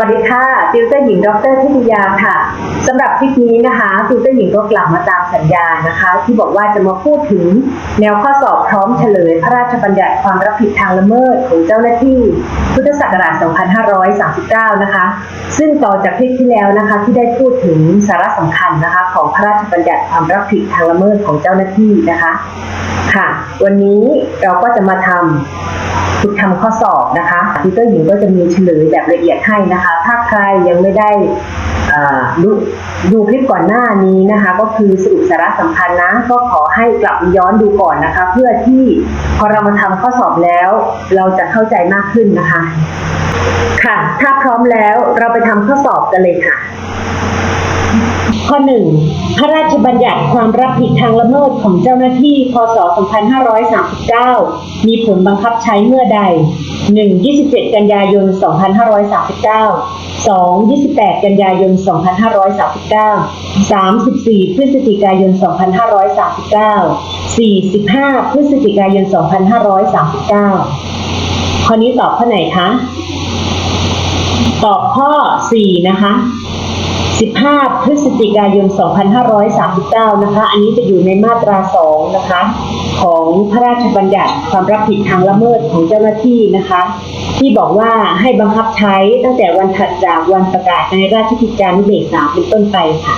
วัสดีค่ะติวเตอร์หญิง ดรทิติยาค่ะสำหรับคลิปนี้นะคะติวเตอร์หญิงก็กลับมาตามสัญญานะคะ ที่บอกว่าจะมาพูดถึงแนวข้อสอบพร้อมเฉลย พระราชบัญญัติความรับผิดทางละเมิดของเจ้าหน้าที่ พุทธศักราช 2539 นะคะ ซึ่งต่อจากคลิปที่แล้วนะคะ ที่ได้พูดถึงสาระสำคัญนะคะ ของพระราชบัญญัติความรับผิดทางละเมิดของเจ้าหน้าที่นะคะค่ะ วันนี้เราก็จะมาทำฝึกทำข้อสอบนะคะทิวเตอร์หญิงก็จะมีเฉลยแบบละเอียดให้นะคะถ้าใครยังไม่ได้ดูดูคลิปก่อนหน้านี้นะคะ ก็คือสรุปสาระสำคัญนะ ก็ขอให้กลับย้อนดูก่อนนะคะ เพื่อที่พอเรามาทำข้อสอบแล้ว เราจะเข้าใจมากขึ้นนะคะ ค่ะ ถ้าพร้อมแล้วเราไปทำข้อสอบกันเลยค่ะ ข้อ 1. พระราชบัญญัติความรับผิดทางละเมิดของเจ้าหน้าที่ พศ 2539 มีผลบังคับใช้เมื่อใด 1. 27 กันยายน 2539 2. 28 กันยายน 2539 3. 14พฤศจิกายน 2539 4. 15พฤศจิกายน 2539 ข้อนี้ตอบข้อไหนคะ ตอบข้อ 4 นะคะ 15 พฤศจิกายน 2539 นะคะ อันนี้จะอยู่ในมาตรา 2 นะคะ ของพระราชบัญญัติความรับผิดทางละเมิดของเจ้าหน้าที่นะคะ ที่บอกว่าให้บังคับใช้ตั้งแต่วันถัดจากวันประกาศในราชกิจจานุเบกษาเป็นต้นไปค่ะ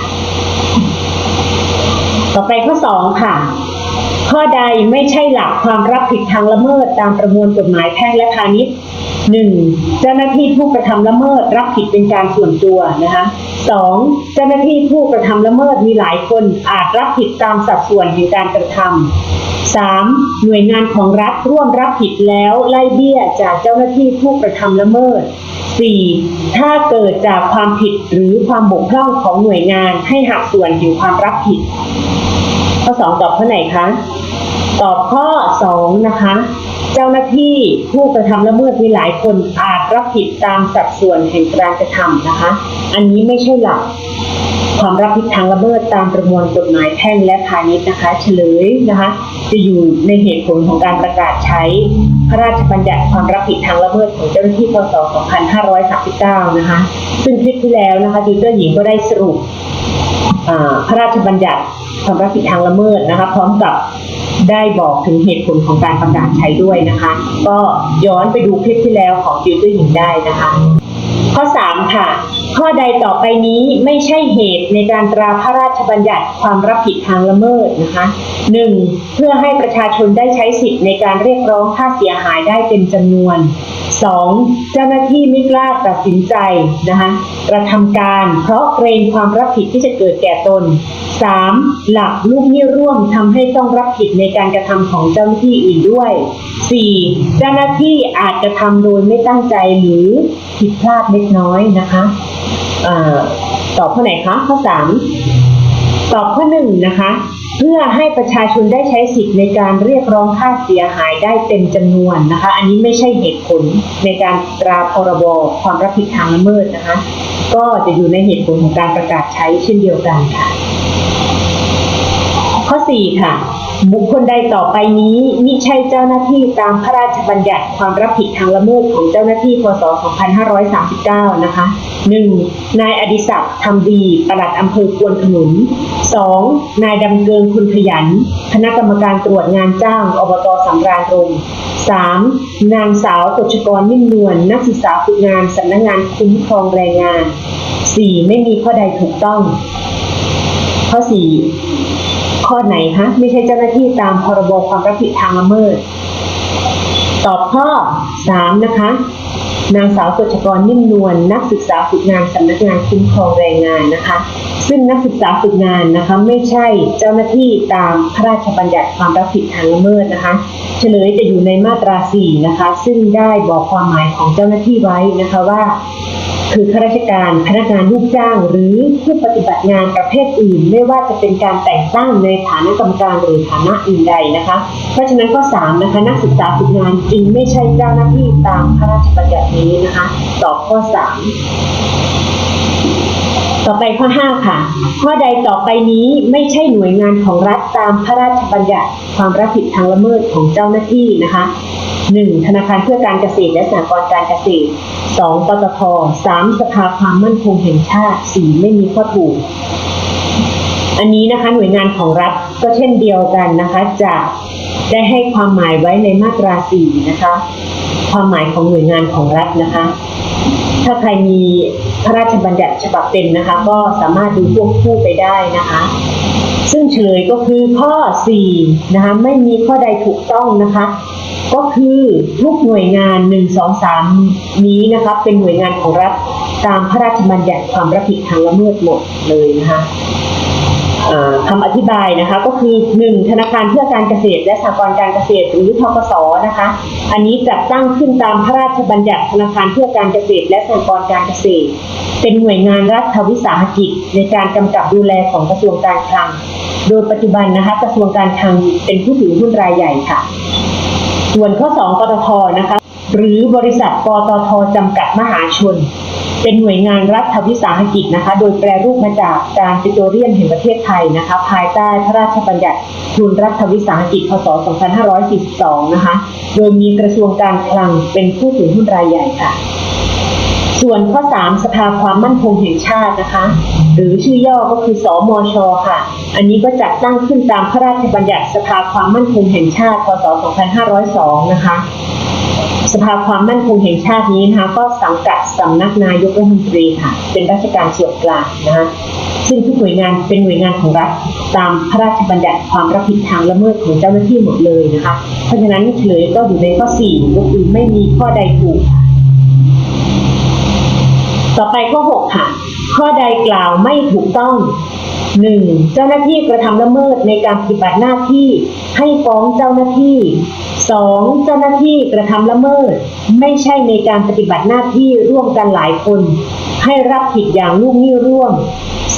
ต่อไปข้อ 2 ค่ะข้อใดไม่ใช่หลักความรับผิดทางละเมิดตามประมวลกฎหมายแพ่งและพาณิชย์ หนึ่งเจ้าหน้าที่ผู้กระทำละเมิดรับผิดเป็นการส่วนตัวนะคะสองเจ้าหน้าที่ผู้กระทำละเมิดมีหลายคนอาจรับผิดตามสัดส่วนแห่งการกระทำสามหน่วยงานของรัฐร่วมรับผิดแล้วไล่เบี้ยจากเจ้าหน้าที่ผู้กระทำละเมิดสี่ถ้าเกิดจากความผิดหรือความบกพร่องของหน่วยงานให้หักส่วนแห่งความรับผิด ข้อสองตอบข้อไหนคะ ตอบข้อสองนะคะ เจ้าหน้าที่ผู้กระทำละเมิดมีหลายคนอาจรับผิดตามสัดส่วนแห่งการกระทำนะคะ อันนี้ไม่ใช่หลักความรับผิดทางละเมิดตามประมวลกฎหมายแพ่งและพาณิชย์นะคะ เฉลยนะคะ จะอยู่ในเหตุผลของการประกาศใช้พระราชบัญญัติความรับผิดทางละเมิดของเจ้าหน้าที่พศ 2539 นะคะ ซึ่งคลิปที่แล้วนะคะดิวเตอร์หญิงก็ได้สรุปพระราชบัญญัติความรับผิดทางละเมิดนะคะ พร้อมกับ ได้บอกถึงเหตุผลของการประกาศใช้ด้วยนะคะ ก็ย้อนไปดูคลิปที่แล้วของฟิวเจอร์หญิงได้นะคะ ข้อ 3 ค่ะข้อใดต่อไปนี้ไม่ใช่เหตุในการตราพระราชบัญญัติความรับผิดทางละเมิดนะคะ 1. เพื่อให้ประชาชนได้ใช้สิทธิ์ในการเรียกร้องค่าเสียหายได้เป็นจำนวน 2. เจ้าหน้าที่ไม่กล้าตัดสินใจนะคะกระทำการเพราะเกรงความรับผิดที่จะเกิดแก่ตน 3. หลักลูกหนี้ร่วมทำให้ต้องรับผิดในการกระทำของเจ้าหน้าที่อื่นด้วย 4. เจ้าหน้าที่อาจกระทำโดยไม่ตั้งใจหรือ ผิดพลาดเล็กน้อยนะคะอตอบข้อไหนคะข้อ3ตอบข้อหนึ่งนะคะ เพื่อให้ประชาชนได้ใช้สิทธิ์ในการเรียกร้องค่าเสียหายได้เต็มจำนวนนะคะ อันนี้ไม่ใช่เหตุผลในการตราพรบความรับผิดทางละเมิดนะคะ ก็จะอยู่ในเหตุผลของการประกาศใช้เช่นเดียวกันค่ะ ข้อ4ค่ะ บุคคลใดต่อไปนี้มิใช่เจ้าหน้าที่ตามพระราชบัญญัติความรับผิดทางละเมิดของเจ้าหน้าที่พศ 2539 นะคะ 1. นายอดิศักดิ์ทำดีปลัดอำเภอควนขนุน 2. นายดำเกิงคุณขยัน คณะกรรมการตรวจงานจ้างอบตสำราญรม 3. นางสาวกฎชกรนิ่มนวลนักศึกษาฝึกงานสำนักงานคุ้มครองแรงงาน 4. ไม่มีข้อใดถูกต้อง ข้อ 4 ข้อไหนคะไม่ใช่เจ้าหน้าที่ตามพรบความรับผิดทางละเมิด ตอบข้อ 3 นะคะ นางสาวกฤษกรนิ่มนวลนักศึกษาฝึกงานสำนักงานคุ้มครองแรงงานนะคะ ซึ่งนักศึกษาฝึกงานนะคะ ไม่ใช่เจ้าหน้าที่ตามพระราชบัญญัติความรับผิดทางละเมิดนะคะ เฉลยจะอยู่ในมาตรา 4 นะคะ ซึ่งได้บอกความหมายของเจ้าหน้าที่ไว้นะคะว่า คือข้าราชการพนักงานลูกจ้าง หรือผู้ปฏิบัติงานประเภทอื่น ไม่ว่าจะเป็นการแต่งตั้งในฐานะกรรมการหรือฐานะอื่นใดนะคะ เพราะฉะนั้นข้อ3นะคะนักศึกษาฝึกงานจึงไม่ใช่เจ้าหน้าที่ตามพระราชบัญญัตินี้นะคะตอบข้อ 3ต่อไปข้อ 5 ค่ะ ข้อใดต่อไปนี้ไม่ใช่หน่วยงานของรัฐตามพระราชบัญญัติความรับผิดทางละเมิดของเจ้าหน้าที่นะคะ 1. ธนาคารเพื่อการเกษตรและสหกรณ์การเกษตร 2. ปตท 3. สภาความมั่นคงแห่งชาติ 4. ไม่มีข้อถูก อันนี้นะคะหน่วยงานของรัฐก็เช่นเดียวกันนะคะจะได้ให้ความหมายไว้ในมาตรา 4 นะคะ ความหมายของหน่วยงานของรัฐนะคะ ถ้าใครมีพระราชบัญญัติฉบับเต็มนะคะ ก็สามารถดูควบคู่ไปได้นะคะซึ่งเฉลยก็คือข้อ 4 นะคะ ไม่มีข้อใดถูกต้องนะคะ ก็คือทุกหน่วยงาน 1 2 3 นี้นะคะเป็นหน่วยงานของรัฐตามพระราชบัญญัติความรับผิดทางละเมิดหมดเลยนะคะอ่าคำอธิบายนะคะก็คือ 1. ธนาคารเพื่อการเกษตร และสหกรณ์การเกษตรหรือทกสนะคะ อันนี้จัดตั้งขึ้นตามพระราชบัญญัติธนาคารเพื่อการเกษตร และสหกรณ์การเกษตร เป็นหน่วยงานรัฐวิสาหกิจ ในการกำกับดูแลของกระทรวงการคลัง โดยปัจจุบันนะคะกระทรวงการคลังเป็นผู้ถือหุ้นรายใหญ่ค่ะ ส่วนข้อ 2 ปตทนะคะ หรือบริษัทปตทจำกัดมหาชน เป็นหน่วยงานรัฐวิสาหกิจนะคะ โดยแปรรูปมาจากการปิโตรเลียมแห่งประเทศไทยนะคะ ภายใต้พระราชบัญญัติทุนรัฐวิสาหกิจ พศ 2542 นะคะ โดยมีกระทรวงการคลังเป็นผู้ถือหุ้นรายใหญ่ค่ะ ส่วนข้อ 3 สภาความมั่นคงแห่งชาตินะคะ หรือชื่อย่อก็คือสอมชค่ะ อันนี้ก็จัดตั้งขึ้นตามพระราชบัญญัติสภาความมั่นคงแห่งชาติพศ 2502 นะคะ สภาความมั่นคงแห่งชาตินี้นะคะก็สังกัดสำนักนายกรัฐมนตรีค่ะ เป็นราชการส่วนกลางนะคะซึ่งทุกหน่วยงานเป็นหน่วยงานของรัฐตามพระราชบัญญัติความรับผิดทางละเมิดของเจ้าหน้าที่หมดเลยนะคะ เพราะฉะนั้นเฉลยก็อยู่ในข้อ 4 ก็คือไม่มีข้อใดถูกค่ะ ต่อไปข้อ 6 ค่ะ ข้อใดกล่าวไม่ถูกต้อง 1. เจ้าหน้าที่กระทำละเมิดในการปฏิบัติหน้าที่ให้ฟ้องเจ้าหน้าที่ 2. เจ้าหน้าที่กระทำละเมิด ไม่ใช่ในการปฏิบัติหน้าที่ร่วมกันหลายคน ให้รับผิดอย่างลูกหนี้ร่วม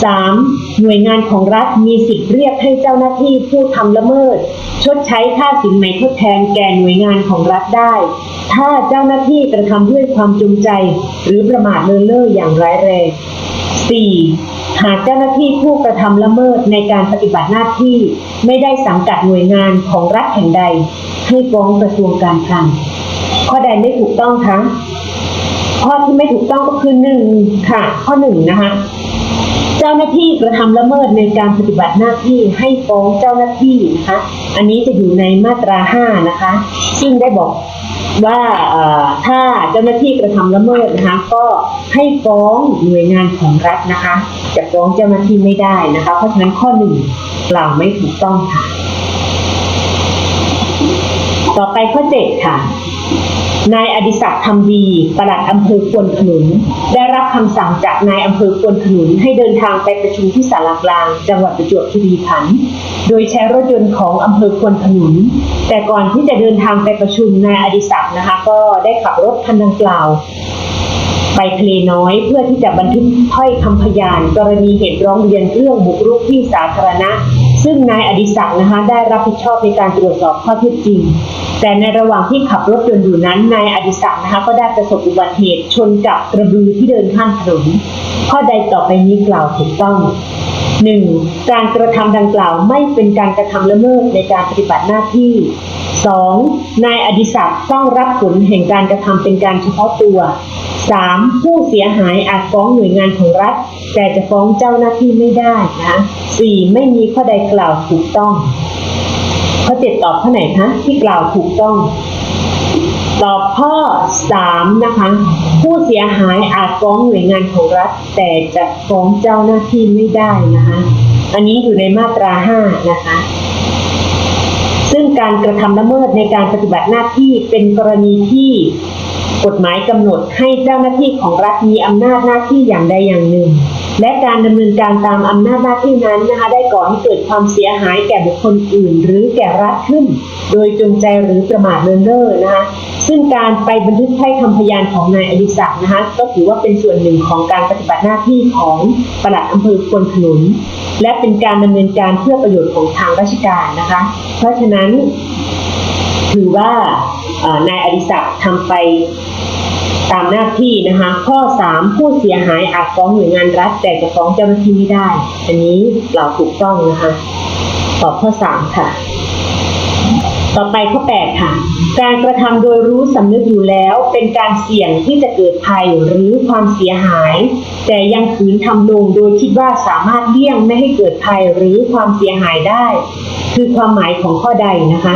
3. หน่วยงานของรัฐมีสิทธิ์เรียกให้เจ้าหน้าที่ผู้ทำละเมิด ชดใช้ค่าสินไหมทดแทนแก่หน่วยงานของรัฐได้ ถ้าเจ้าหน้าที่กระทำด้วยความจงใจ หรือประมาทเลินเล่ออย่างร้ายแรง 4. หากเจ้าหน้าที่ผู้กระทำละเมิดในการปฏิบัติหน้าที่ ไม่ได้สังกัดหน่วยงานของรัฐแห่งใด ให้ฟ้องกระทรวงการคลังข้อใดไม่ถูกต้องคะข้อที่ไม่ถูกต้องก็คือหนึ่งค่ะ ข้อหนึ่งนะคะ จ้าหน้าที่กระทำละเมิดในการปฏิบัติหน้าที่ให้ฟ้องเจ้าหน้าที่นะคะ อันนี้จะอยู่ในมาตราห้านะคะ ซึ่งได้บอกว่าถ้าเจ้าหน้าที่กระทำละเมิดนะคะ ก็ให้ฟ้องหน่วยงานของรัฐนะคะ จะฟ้องเจ้าหน้าที่ไม่ได้นะคะ เพราะฉะนั้นข้อหนึ่งกล่าวไม่ถูกต้องค่ะ ต่อไปข้อเจ็ดค่ะ นายอดิศักดิ์คำดี ปลัดอำเภอควนขนุน ได้รับคำสั่งจากนายอำเภอควนขนุนให้เดินทางไปประชุมที่ศาลากลาง จังหวัดประจวบคีรีขันธ์ โดยใช้รถยนต์ของอำเภอควนขนุน แต่ก่อนที่จะเดินทางไปประชุมนายอดิศักดิ์นะคะ ก็ได้ขับรถคันดังกล่าวไปทะเลน้อยเพื่อที่จะบันทึกถ้อยคำพยาน กรณีเหตุร้องเรียนเรื่องบุกรุกที่สาธารณะ ซึ่งนายอดิศักดิ์นะคะได้รับผิดชอบในการตรวจสอบข้อเท็จจริง แต่ในระหว่างที่ขับรถยนต์อยู่นั้นนายอดิศักดิ์นะคะก็ได้ประสบอุบัติเหตุชนกับกระบือที่เดินข้ามถนนข้อใดต่อไปนี้กล่าวถูกต้องหนึ่งการกระทำดังกล่าวไม่เป็นการกระทำละเมิดในการปฏิบัติหน้าที่ 2. นายอดิศักดิ์ต้องรับผลแห่งการกระทำเป็นการเฉพาะตัว 3. ผู้เสียหายอาจฟ้องหน่วยงานของรัฐ แต่จะฟ้องเจ้าหน้าที่ไม่ได้นะ 4. ไม่มีข้อใดกล่าวถูกต้อง ข้อเจ็ดตอบข้อไหนคะที่กล่าวถูกต้อง ตอบข้อ3นะคะ ผู้เสียหายอาจฟ้องหน่วยงานของรัฐ แต่จะฟ้องเจ้าหน้าที่ไม่ได้นะคะ อันนี้อยู่ในมาตรา5นะคะ ซึ่งการกระทำละเมิดในการปฏิบัติหน้าที่เป็นกรณีที่กฎหมายกำหนดให้เจ้าหน้าที่ของรัฐมีอำนาจหน้าที่อย่างใดอย่างหนึ่ง และการดำเนินการตามอำนาจหน้าที่นั้นนะคะได้ก่อให้เกิดความเสียหายแก่บุคคลอื่น หรือแก่รัฐขึ้น โดยจงใจหรือประมาทเลินเล่อนะคะซึ่งการไปบันทึกถ้คำพยานของนายอดิศักดิ์นะคะก็ถือว่าเป็นส่วนหนึ่งของการปฏิบัติหน้าที่ของปลัดอำเภอควนขนุน และเป็นการดำเนินการเพื่อประโยชน์ของทางราชการนะคะ เพราะฉะนั้นถือว่านายอดิศักดิ์ทำไป ตามหน้าที่นะคะ ข้อ 3 ผู้เสียหายอาจฟ้องหน่วยงานรัฐ แต่จะฟ้องเจ้าหน้าที่ไม่ได้ อันนี้เราถูกต้องนะคะตอบข้อ 3 ค่ะ ต่อไปข้อ 8 ค่ะ การกระทำโดยรู้สำนึกอยู่แล้ว เป็นการเสี่ยงที่จะเกิดภัยหรือความเสียหาย แต่ยังขืนทำลงโดยคิดว่าสามารถเลี่ยงไม่ให้เกิดภัยหรือความเสียหายได้ คือความหมายของข้อใดนะคะ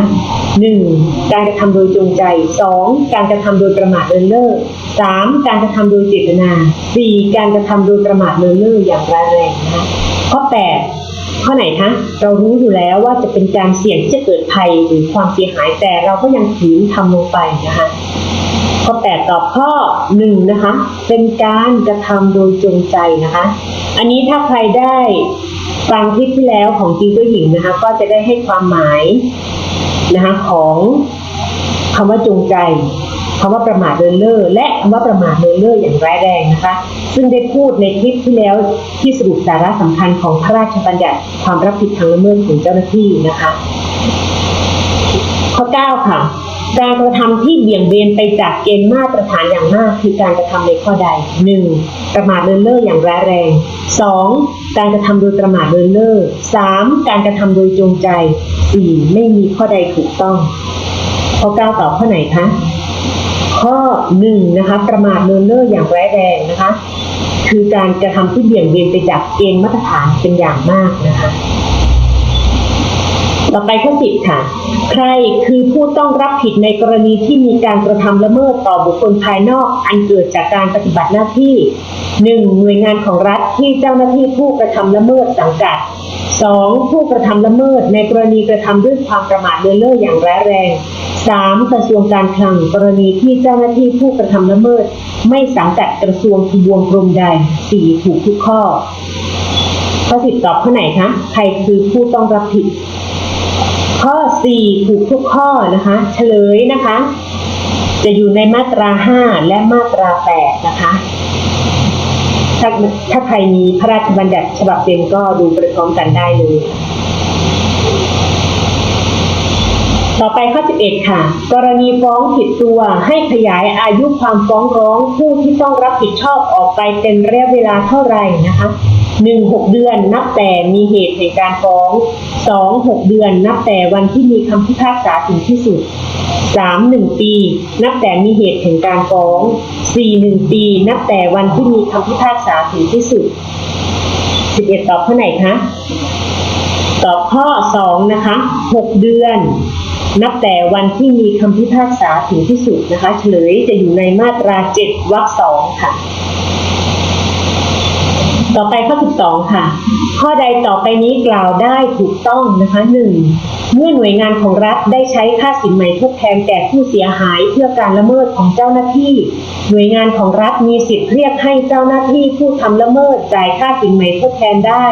1. การกระทำโดยจงใจ 2. การกระทำโดยประมาทเลินเล่อ 3. การกระทำโดยเจตนา 4. การกระทำโดยประมาทเลินเล่ออย่างร้ายแรงนะคะข้อ 8 ข้อไหนคะเรารู้อยู่แล้วว่าจะเป็นการเสี่ยงที่จะเกิดภัยหรือความเสียหายแต่เราก็ยังถืนทำลงไปนะคะข้อ 8 ตอบข้อ 1 นะคะ เป็นการกระทำโดยจงใจนะคะ อันนี้ถ้าใครได้ ฟังคลิปที่แล้วของจีตัวหญิงนะคะ ก็จะได้ให้ความหมายนะคะของคำว่าจงใจคำว่าประมาทเลินเล่อและคำว่าประมาทเลินเล่ออย่างร้ายแรงนะคะ ซึ่งได้พูดในคลิปที่แล้วที่สรุปสาระสำคัญของพระราชบัญญัติความรับผิดทางละเมิดของเจ้าหน้าที่นะคะ ข้อ 9 ค่ะการกระทำที่เบี่ยงเบนไปจากเกณฑ์มาตรฐานอย่างมากคือการกระทำในข้อใด 1. ประมาทเลินเล่ออย่างร้ายแรง 2. การกระทำโดยประมาทเลินเล่อ 3. การกระทำโดยจงใจ 4. ไม่มีข้อใดถูกต้อง ข้อ 9 ตอบข้อไหนคะ ข้อ 1 นะคะ ประมาทเลินเล่ออย่างร้ายแรงนะคะ คือการกระทำที่เบี่ยงเบนไปจากเกณฑ์มาตรฐานเป็นอย่างมากนะคะ ต่อไปข้อสิบค่ะ ใครคือผู้ต้องรับผิดในกรณีที่มีการกระทำละเมิดต่อบุคคลภายนอก อันเกิดจากการปฏิบัติหน้าที่ 1. หน่วยงานของรัฐที่เจ้าหน้าที่ผู้กระทำละเมิดสังกัด 2. ผู้กระทำละเมิดในกรณีกระทำด้วยความประมาทเลินเล่ออย่างร้ายแรง 3. กระทรวงการคลังกรณีที่เจ้าหน้าที่ผู้กระทำละเมิด ไม่สังกัดกระทรวงทบวงกรมใด 4. ถูกทุกข้อข้อสิบตอบข้อไหนคะ ใครคือผู้ต้องรับผิด ข้อ 4 ถูกทุกข้อนะคะ เฉลยนะคะ จะอยู่ในมาตรา 5 และมาตรา 8 นะคะถ้าถ้าใครมีพระราชบัญญัติฉบับเต็มก็ดูไปพร้อมกันได้เลย ต่อไปข้อ 11 ค่ะ กรณีฟ้องผิดตัวให้ขยายอายุความฟ้องร้องผู้ที่ต้องรับผิดชอบออกไปเป็นระยะเวลาเท่าไหร่นะคะ 1. 6 เดือน นับแต่มีเหตุแห่งการฟ้อง 2. 6 เดือน นับแต่วันที่มีคำพิพากษาถึงที่สุด 3. 1 ปี นับแต่มีเหตุแห่งการฟ้อง 4. 1 ปี นับแต่วันที่มีคำพิพากษาถึงที่สุด 11 ตอบข้อไหนคะ ตอบข้อ 2 นะคะ 6 เดือนนับแต่วันที่มีคำพิพากษาถึงที่สุดนะคะ เฉลยจะอยู่ในมาตรา 7 วรรคสองค่ะ ต่อไปข้อ 12 ค่ะ ข้อใดต่อไปนี้กล่าวได้ถูกต้องนะคะหนึ่งเมื่อหน่วยงานของรัฐได้ใช้ค่าสินใหม่ทดแทนแก่ผู้เสียหายเพื่อการละเมิดของเจ้าหน้าที่ หน่วยงานของรัฐมีสิทธิ์เรียกให้เจ้าหน้าที่ผู้ทำละเมิดจ่ายค่าสินใหม่ทดแทนได้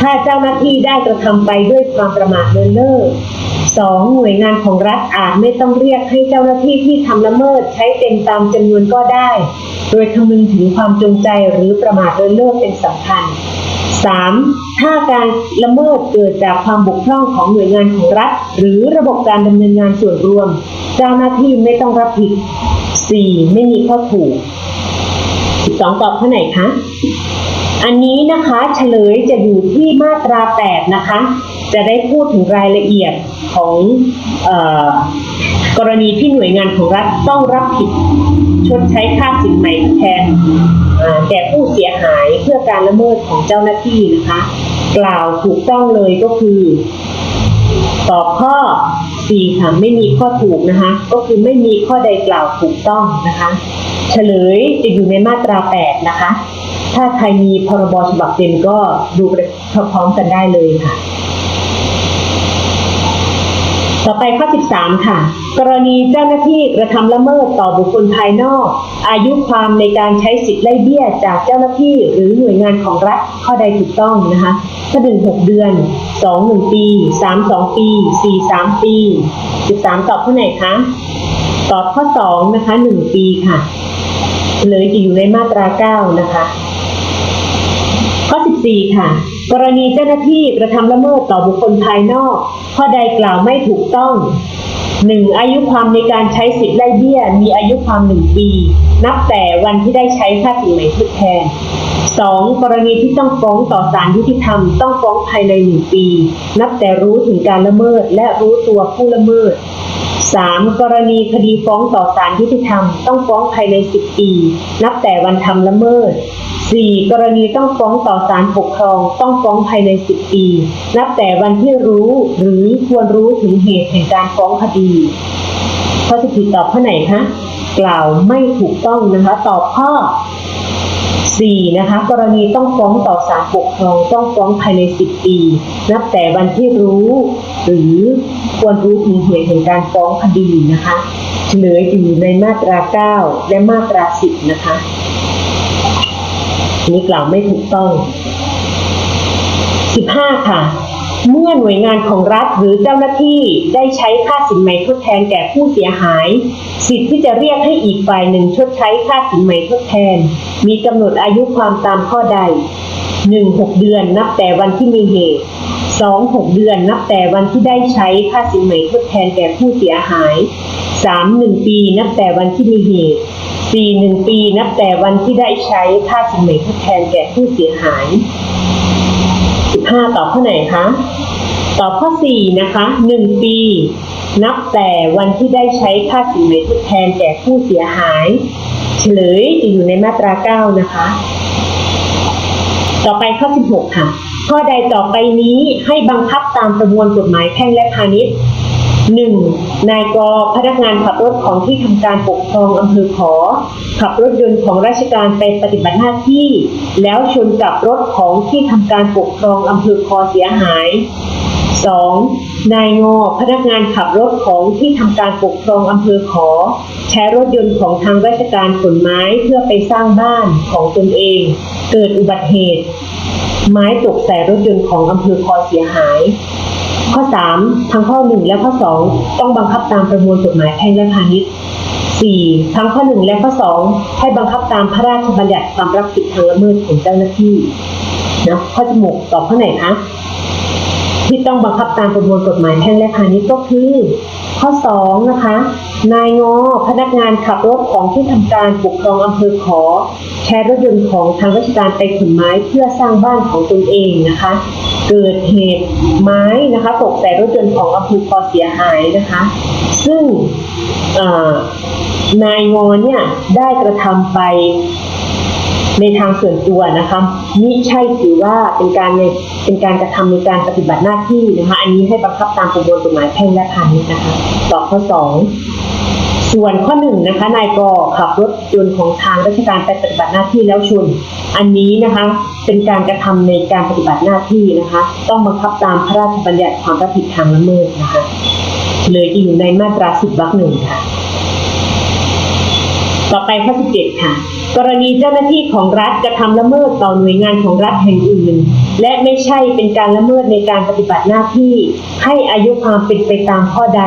ถ้าเจ้าหน้าที่ได้กระทำไปด้วยความประมาทเลินเล่อสองหน่วยงานของรัฐอาจไม่ต้องเรียกให้เจ้าหน้าที่ที่ทำละเมิดใช้เต็มตามจำนวนก็ได้ โดยคำนึงถึงความจงใจหรือประมาทเลินเล่อเป็นสำคัญ 3. ถ้าการละเมิดเกิดจากความบกพร่องของหน่วยงานของรัฐ หรือระบบการดำเนินงานส่วนรวม เจ้าหน้าที่ไม่ต้องรับผิด 4. ไม่มีข้อถูก 12 ตอบข้อไหนคะ อันนี้นะคะเฉลยจะอยู่ที่มาตรา 8 นะคะ จะได้พูดถึงรายละเอียดของออกรณีที่หน่วยงานของรัฐต้องรับผิดชดใช้ค่าสินใหม่แทนแก่ผู้เสียหายเพื่อการละเมิดของเจ้าหน้าที่นะคะ กล่าวถูกต้องเลยก็คือตอบข้อ4ค่ะไม่มีข้อถูกนะคะ ก็คือไม่มีข้อใดกล่าวถูกต้องนะคะ เฉลยจะอยู่ในมาตรา 8 นะคะ ถ้าใครมีพรบฉบับเต็มก็ดูไปพร้อมกันได้เลยค่ะ ต่อไปข้อ 13 ค่ะ กรณีเจ้าหน้าที่กระทำละเมิดต่อบุคคลภายนอก อายุความในการใช้สิทธิ์ไล่เบี้ยจากเจ้าหน้าที่หรือหน่วยงานของรัฐข้อใดถูกต้องนะคะข้อหนึ่งหกเดือนสองหนึ่งปีสามสองปีสี่สามปีสิบสามตอบข้อไหนคะตอบข้อสองนะคะหนึ่งปีค่ะ เลยจะอยู่ในมาตราเก้านะคะ 4. ค่ะ กรณีเจ้าหน้าที่กระทำละเมิดต่อบุคคลภายนอก ข้อใดกล่าวไม่ถูกต้อง 1. อายุความในการใช้สิทธิ์ไล่เบี้ย มีอายุความ 1 ปี นับแต่วันที่ได้ใช้ค่าสินใหม่ทดแทน 2. กรณีที่ต้องฟ้องต่อศาลยุติธรรม ต้องฟ้องภายใน 1 ปี นับแต่รู้ถึงการละเมิดและรู้ตัวผู้ละเมิด 3. กรณีคดีฟ้องต่อศาลยุติธรรม ต้องฟ้องภายใน 10 ปี นับแต่วันทำละเมิด 4. กรณีต้องฟ้องต่อศาลปกครองต้องฟ้องภายใน 10 ปี นับแต่วันที่รู้หรือควรรู้ถึงเหตุแห่งการฟ้องคดีข้อสิบผิดตอบข้อไหนคะกล่าวไม่ถูกต้องนะคะ ตอบข้อ 4. นะคะ กรณีต้องฟ้องต่อศาลปกครองต้องฟ้องภายใน 10 ปี นับแต่วันที่รู้ หรือควรรู้ถึงเหตุแห่งการฟ้องคดีนะคะเฉลยอยู่ในมาตรา 9 และมาตรา 10 นะคะ นี้กล่าวไม่ถูกต้อง 15 ค่ะ เมื่อหน่วยงานของรัฐหรือเจ้าหน้าที่ได้ใช้ค่าสินไหม่ทดแทนแก่ผู้เสียหาย สิทธิ์ที่จะเรียกให้อีกฝ่ายหนึ่งชดใช้ค่าสินไหม่ทดแทน มีกำหนดอายุความตามข้อใด 1. 6 เดือนนับแต่วันที่มีเหตุ 2. 6 เดือนนับแต่วันที่ได้ใช้ค่าสินไหม่ทดแทนแก่ผู้เสียหาย 3. 1 ปีนับแต่วันที่มีเหตุ 4. 1ปีนับแต่วันที่ได้ใช้ค่าสินไหมทดแทนแก่ผู้เสียหาย15ตอบข้อไหนคะตอบข้อ4นะคะ1 ปี นับแต่วันที่ได้ใช้ค่าสินไหมทดแทนแก่ผู้เสียหาย เฉลยจะอยู่ในมาตรา 9 นะคะ ต่อไปข้อ 16 ค่ะ ข้อใดต่อไปนี้ให้บังคับตามประมวลกฎหมายแพ่งและพาณิชย์ 1. นายกพนักงานขับรถของที่ทำการปกครองอำเภอขอ ขับรถยนต์ของราชการไปปฏิบัติหน้าที่ แล้วชนกับรถของที่ทำการปกครองอำเภอคอเสียหาย 2. นายงพนักงานขับรถของที่ทำการปกครองอำเภอขอ ใช้รถยนต์ของทางราชการขนไม้เพื่อไปสร้างบ้านของตนเอง เกิดอุบัติเหตุ ไม้ตกใส่รถยนต์ของอำเภอคอเสียหาย ข้อ 3 ทั้งข้อ 1 และข้อ 2 ต้องบังคับตามประมวลกฎหมายแพ่งและพาณิชย์ 4. ทั้งข้อ 1 และข้อ 2 ให้บังคับตามพระราชบัญญัติความรับผิดทางละเมิดของเจ้าหน้าที่นะข้อจมูกตอบข้อไหนคะที่ต้องบังคับตามประมวลกฎหมายแพ่งและพาณิชย์ก็คือ ข้อ 2 นะคะ นายงพนักงานขับรถของที่ทำการปกครองอำเภอขอ ใช้รถยนต์ของทางราชการไปขนไม้เพื่อสร้างบ้านของตนเองนะคะ เกิดเหตุไม้นะคะตกใส่รถยนต์ของอภอคอเสียหายนะคะ ซึ่งนายงอเนี่ยได้กระทำไปในทางส่วนตัวนะคะมิใช่ถือว่าเป็นการเป็นการกระทำในการปฏิบัติหน้าที่นะคะ อันนี้ให้บังคับตามประมวลกฎหมายแพ่งและพาณิชย์นะคะตอข้อสอง ส่วนข้อหนึ่งนะคะนายกขับรถยนต์ของทางราชการไปปฏิบัติหน้าที่แล้วชน อันนี้นะคะเป็นการกระทำในการปฏิบัติหน้าที่นะคะ ต้องบังคับตามพระราชบัญญัติความรับผิดทางละเมิดนะคะเลยจะอยู่ในมาตราสิบวรรคหนึ่งค่ะ ต่อไปข้อ17ค่ะ กรณีเจ้าหน้าที่ของรัฐกระทำละเมิดต่อหน่วยงานของรัฐแห่งอื่น และไม่ใช่เป็นการละเมิดในการปฏิบัติหน้าที่ ให้อายุความเป็นไปตามข้อใด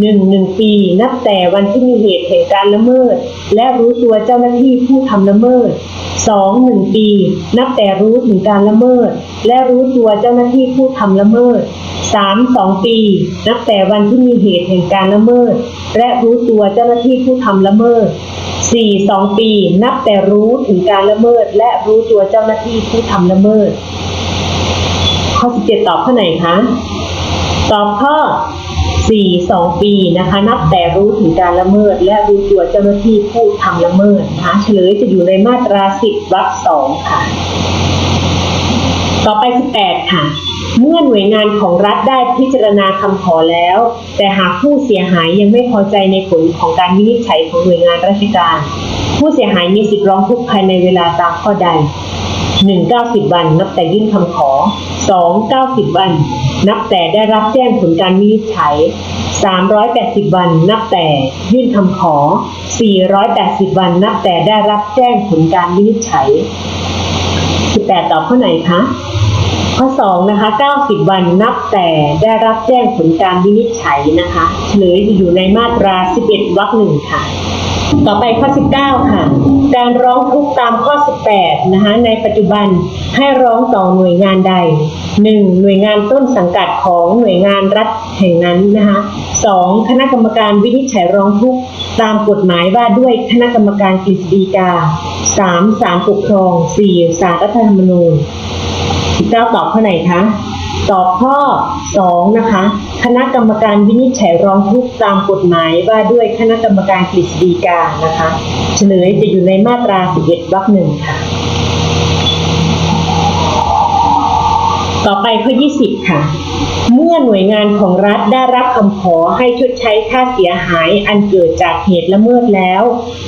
1. 1ปี นับแต่วันที่มีเหตุแห่งการละเมิด และรู้ตัวเจ้าหน้าที่ผู้ทำละเมิด 2. 1ปี นับแต่รู้ถึงการละเมิด และรู้ตัวเจ้าหน้าที่ผู้ทำละเมิด 3. 2ปี นับแต่วันที่มีเหตุแห่งการละเมิด และรู้ตัวเจ้าหน้าที่ผู้ทำละเมิด 4. 2ปี นับแต่รู้ถึงการละเมิด และรู้ตัวเจ้าหน้าที่ผู้ทำละเมิด ข้อ17ตอบข้อไหนคะ ตอบข้อ 4 2 ปีนะคะ นับแต่รู้ถึงการละเมิด และรู้ตัวเจ้าหน้าที่ผู้ทำละเมิดนะคะเฉลยจะอยู่ในมาตรา 10วรรคสองค่ะ ต่อไป 18 ค่ะ เมื่อหน่วยงานของรัฐได้พิจารณาคำขอแล้ว แต่หากผู้เสียหายยังไม่พอใจในผลของการวินิจฉัยของหน่วยงานราชการ ผู้เสียหายมีสิทธิร้องทุกข์ภายในเวลาตามข้อใด 1 90 วันนับแต่ยื่นคำขอ 2 90 วัน นับแต่ได้รับแจ้งผลการวินิจฉัย 380 วันนับแต่ยื่นคำขอ 480 วันนับแต่ได้รับแจ้งผลการวินิจฉัย 18ตอบข้อไหนคะข้อ2นะคะ90 วันนับแต่ได้รับแจ้งผลการวินิจฉัยนะคะเฉลยอยู่ในมาตรา 11วรรคหนึ่งค่ะ ต่อไปข้อ 19 ค่ะ การร้องทุกข์ตามข้อ 18 นะคะในปัจจุบันให้ร้องต่อหน่วยงานใด 1. หน่วยงานต้นสังกัดของหน่วยงานรัฐแห่งนั้นนะคะ 2. คณะกรรมการวินิจฉัยร้องทุกข์ตามกฎหมายว่าด้วยคณะกรรมการกฤษฎีกา 3. ศาลปกครอง 4. ศาลรัฐธรรมนูญ19ตอบข้อไหนคะ ตอบข้อ 2 นะคะ คณะกรรมการวินิจฉัยร้องทุกข์ตามกฎหมายว่าด้วยคณะกรรมการกฤษฎีกานะคะ เฉลยจะอยู่ในมาตรา 11วรรคหนึ่งค่ะ ต่อไปข้อ 20 ค่ะ เมื่อหน่วยงานของรัฐได้รับคำขอให้ชดใช้ค่าเสียหายอันเกิดจากเหตุละเมิดแล้ว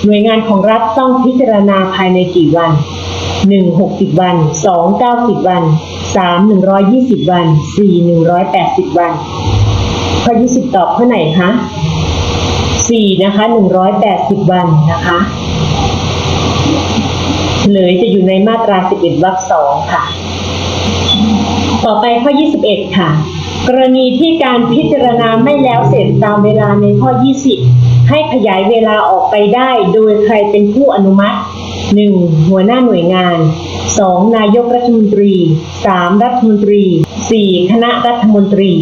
หน่วยงานของรัฐต้องพิจารณาภายในกี่วัน 1 60 วัน 2 90 วัน 3 120วัน4 180วัน ข้อ20ตอบข้อไหนคะ4นะคะ180วันนะคะเฉลยจะอยู่ในมาตรา11วรรค2ค่ะ ต่อไปข้อ21ค่ะ กรณีที่การพิจารณาไม่แล้วเสร็จตามเวลาในข้อ20ให้ขยายเวลาออกไปได้โดยใครเป็นผู้อนุมัติ 1. หัวหน้าหน่วยงาน 2. นายกรัฐมนตรี 3. รัฐมนตรี 4. คณะรัฐมนตรี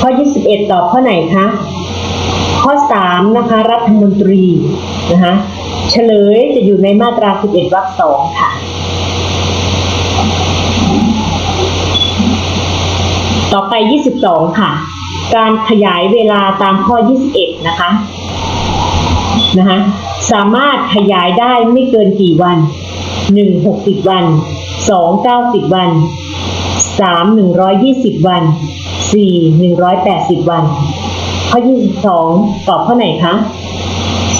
ข้อ 21 ตอบข้อไหนคะ ข้อ 3 นะคะ รัฐมนตรีนะคะเฉลยจะอยู่ในมาตรา 11วรรค2ค่ะ ต่อไป 22 ค่ะ การขยายเวลาตามข้อ 21 นะคะนะคะสามารถขยายได้ไม่เกินกี่วัน หนึ่งหกสิบวันสองเก้าสิบวันสามหนึ่งร้อยยี่สิบวันสี่หนึ่งร้อยแปดสิบวัน ข้อยี่สิบสองตอบข้อไหนคะ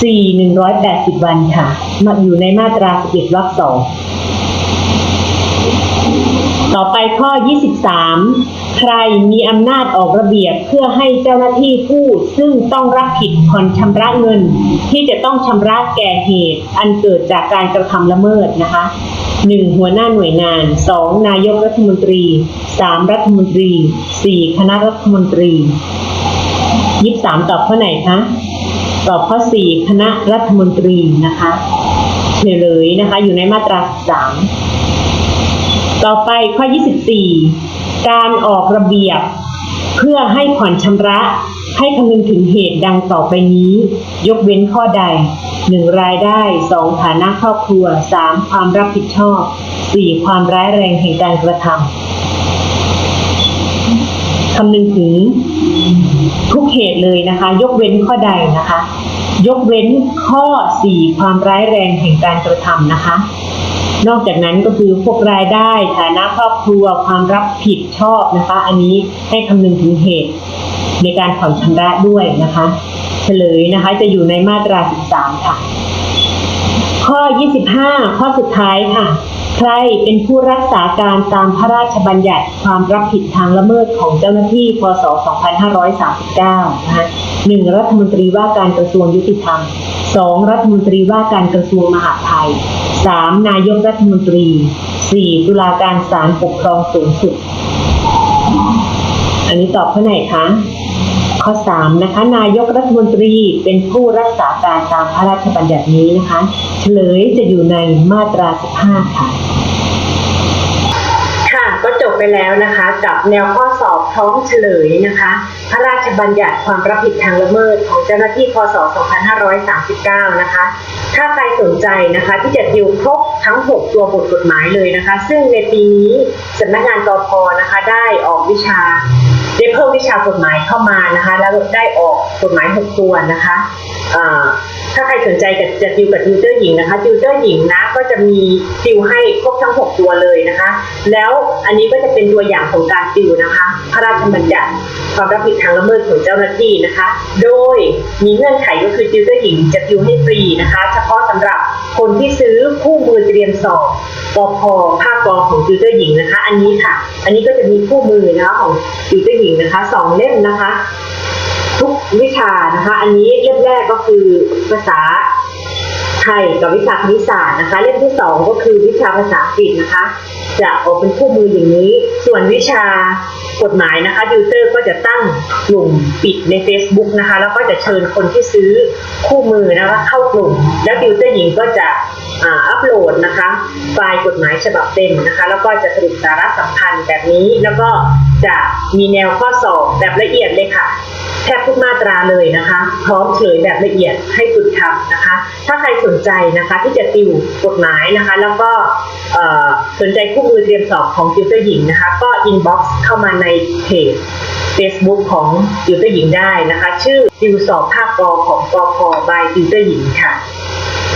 สี่หนึ่งร้อยแปดสิบวันค่ะ มาอยู่ในมาตราสิบเอ็ดวรรคสองต่อไปข้อยี่สิบสาม ใครมีอำนาจออกระเบียบเพื่อให้เจ้าหน้าที่ผู้ซึ่งต้องรับผิดผ่อนชำระเงิน ที่จะต้องชำระแก่เหตุ อันเกิดจากการกระทำละเมิดนะคะ 1. หัวหน้าหน่วยงาน 2. นายกรัฐมนตรี 3. รัฐมนตรี 4. คณะรัฐมนตรี23ตอบข้อไหนคะตอบข้อ4คณะรัฐมนตรีนะคะเฉลยนะคะ อยู่ในมาตรา13ต่อไปข้อ24 การออกระเบียบ เพื่อให้ผ่อนชำระ ให้คำนึงถึงเหตุดังต่อไปนี้ ยกเว้นข้อใด 1. รายได้ 2. ฐานะครอบครัว 3. ความรับผิดชอบ 4. ความร้ายแรงแห่งการกระทำคำนึงถึงทุกเหตุเลยนะคะ ยกเว้นข้อใดนะคะ ยกเว้นข้อ 4 ความร้ายแรงแห่งการกระทำนะคะ นอกจากนั้นก็คือพวกรายได้ฐานะครอบครัวความรับผิดชอบนะคะ อันนี้ให้คำนึงถึงเหตุในการผ่อนชำระด้วยนะคะ เฉลยนะคะจะอยู่ในมาตรา 13 ค่ะ ข้อ 25 ข้อสุดท้ายค่ะ ใครเป็นผู้รักษาการตามพระราชบัญญัติความรับผิดทางละเมิดของเจ้าหน้าที่ พศ 2539 นะคะ 1. รัฐมนตรีว่าการกระทรวงยุติธรรม 2. รัฐมนตรีว่าการกระทรวงมหาดไทย 3. นายกรัฐมนตรี 4. ตุลาการศาลปกครองสูงสุด อันนี้ตอบข้อไหนคะ ข้อ3นะคะ นายกรัฐมนตรีเป็นผู้รักษาการตามพระราชบัญญัตินี้นะคะ เฉลยจะอยู่ในมาตรา15ค่ะค่ะ บไปแล้วนะคะ กับแนวข้อสอบพร้อมเฉลยนะคะ พระราชบัญญัติความรับผิดทางละเมิดของเจ้าหน้าที่พศ 2539 นะคะ ถ้าใครสนใจนะคะที่จะดิวครบทั้ง 6 ตัวบทกฎหมายเลยนะคะ ซึ่งในปีนี้สำนักงานกพนะคะ ได้ออกวิชา ได้เพิ่มวิชากฎหมายเข้ามานะคะ แล้วได้ออกกฎหมาย 6 ตัวนะคะถ้าใครสนใจจะจะติวกับติวเตอร์หญิงนะคะติวเตอร์หญิงนะก็จะมีติวให้ครบทั้ง 6 ตัวเลยนะคะ แล้วอันนี้ก็จะเป็นตัวอย่างของการติวนะคะ พระราชบัญญัติความรับผิดทางละเมิดของเจ้าหน้าที่นะคะ โดยมีเงื่อนไขก็คือติวเตอร์หญิงจะติวให้ฟรีนะคะ เฉพาะสำหรับคนที่ซื้อคู่มือเตรียมสอบปพภาคกอของติวเตอร์หญิงนะคะ อันนี้ค่ะ อันนี้ก็จะมีคู่มือนะคะของติวเตอร์หญิงนะคะสองเล่มนะคะ ทุกวิชานะคะ อันนี้เล่มแรกก็คือภาษา ไทยกับวิชาคณิตศาสตร์นะคะ เล่มที่สองก็คือวิชาภาษาอังกฤษนะคะ จะออกเป็นคู่มืออย่างนี้ ส่วนวิชากฎหมายนะคะดิวเตอร์ก็จะตั้งกลุ่มปิดใน Facebook นะคะ แล้วก็จะเชิญคนที่ซื้อคู่มือนะคะเข้ากลุ่ม แล้วดิวเตอร์หญิงก็จะอ,อัปโหลดนะคะไฟล์กฎหมายฉบับเต็มนะคะ แล้วก็จะสรุปสาระสำคัญแบบนี้ แล้วก็จะมีแนวข้อสอบแบบละเอียดเลยค่ะแทบทุกมาตราเลยนะคะ พร้อมเฉลยแบบละเอียดให้ฝึกทำนะคะ ถ้าใครสนนใจนะคะที่จะติวกฎหมายนะคะ แล้วก็สนใจคู่มือเตรียมสอบของติวเตอร์หญิงนะคะ ก็อินบ็อกซ์เข้ามาในเพจ Facebook ของติวเตอร์หญิงได้นะคะ ชื่อติวสอบภาคกอของกอพบายติวเตอร์หญิงค่ะ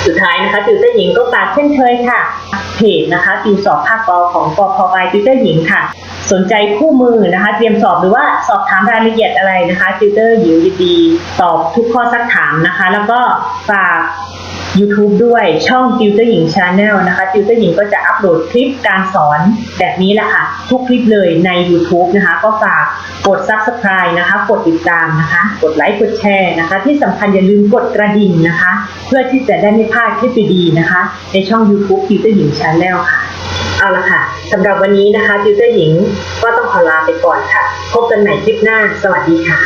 สุดท้ายนะคะติวเตอร์หญิงก็ฝากเช่นเคยค่ะ เพจนะคะติวสอบภาคกอของกพบายติวเตอร์หญิงค่ะ สนใจคู่มือนะคะ เตรียมสอบหรือว่าสอบถามรายละเอียดอะไรนะคะติวเตอร์หญิงยินดีตอบทุกข้อซักถามนะคะ แล้วก็ฝาก YouTube ด้วยช่องติวเตอร์หญิงชาแนลนะคะติวเตอร์หญิงก็จะอัปโหลดคลิปการสอนแบบนี้แหละค่ะ ทุกคลิปเลยใน YouTube นะคะ ก็ฝากกด Subscribe นะคะ กดติดตามนะคะ กดไลค์กดแชร์นะคะ ที่สำคัญอย่าลืมกดกระดิ่งนะคะ เพื่อที่จะได้ไม่พลาดคลิปดีๆนะคะ ในช่อง YouTube ติวเตอร์หญิงชาแนลค่ะ เอาละค่ะสำหรับวันนี้นะคะติวเตอร์หญิงก็ต้องขอลาไปก่อนค่ะ พบกันใหม่คลิปหน้า สวัสดีค่ะ